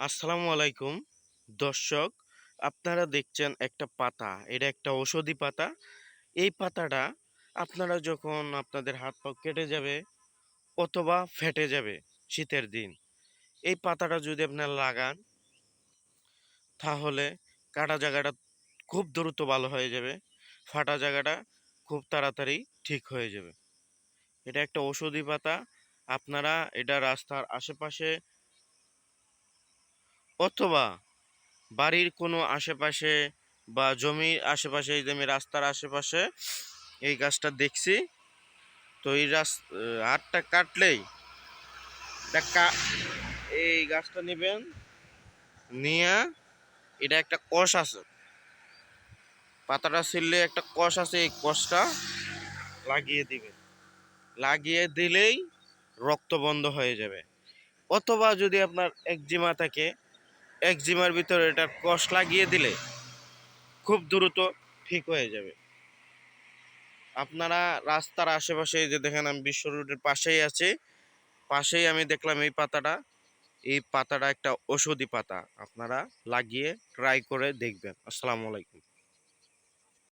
আসসালামু আলাইকুম। দর্শক, আপনারা দেখছেন একটা পাতা। এটা একটা ঔষধি পাতা। এই পাতাটা আপনারা যখন আপনাদের হাত পা কেটে যাবে অথবা ফেটে যাবে শীতের দিন, এই পাতাটা যদি আপনারা লাগান, তাহলে কাটা জায়গাটা খুব দ্রুত ভালো হয়ে যাবে, ফাটা জায়গাটা খুব তাড়াতাড়ি ঠিক হয়ে যাবে। এটা একটা ঔষধি পাতা। আপনারা এটা রাস্তার আশেপাশে অথবা বাড়ির কোনো আশেপাশে বা জমির আশেপাশে, এই যে আমি রাস্তার আশেপাশে এই গাছটা দেখছি, তো এই রাস হাতটা কাটলেই এই গাছটা নেবেন, নিয়ে এটা একটা কষ আছে। পাতাটা ছিললে একটা কষ আছে, এই কষটা লাগিয়ে দিবেন। লাগিয়ে দিলেই রক্ত বন্ধ হয়ে যাবে। অথবা যদি আপনার একজিমা থাকে একজিমার ভিতরে এটা কষ লাগিয়ে দিলে খুব দ্রুত ঠিক হয়ে যাবে। আপনারা রাস্তার আশেপাশে যে দেখেন আমি বিশ্ব রোডের পাশেই আছি, পাশেই আমি দেখলাম এই পাতাটা। এই পাতাটা একটা ওষুধি পাতা। আপনারা লাগিয়ে ট্রাই করে দেখবেন। আসসালামু আলাইকুম।